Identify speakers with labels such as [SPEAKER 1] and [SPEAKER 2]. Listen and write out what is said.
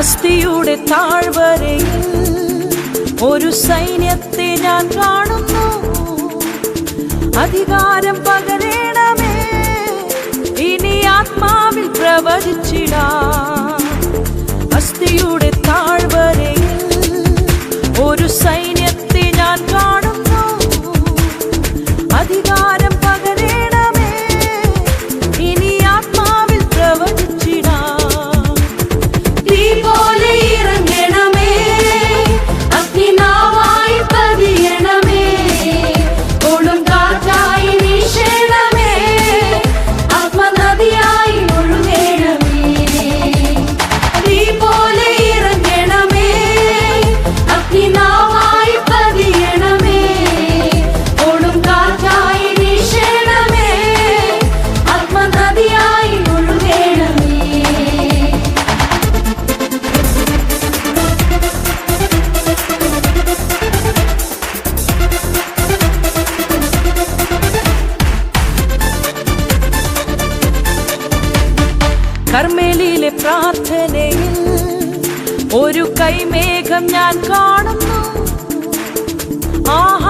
[SPEAKER 1] അസ്ഥിയുടെ താഴ്വരയിൽ ഒരു സൈന്യത്തെ ഞാൻ കാണുന്നു. അധികാരം പകരണമേ ഇനി ആത്മാവിൽ പ്രവചിച്ചിടാം. അസ്ഥിയുടെ താഴ്വരയിൽ ഒരു സൈന്യത്തെ കർമ്മേലിയിലെ പ്രാർത്ഥനയിൽ ഒരു കൈമേഘം ഞാൻ കാണുന്നു. ആഹാ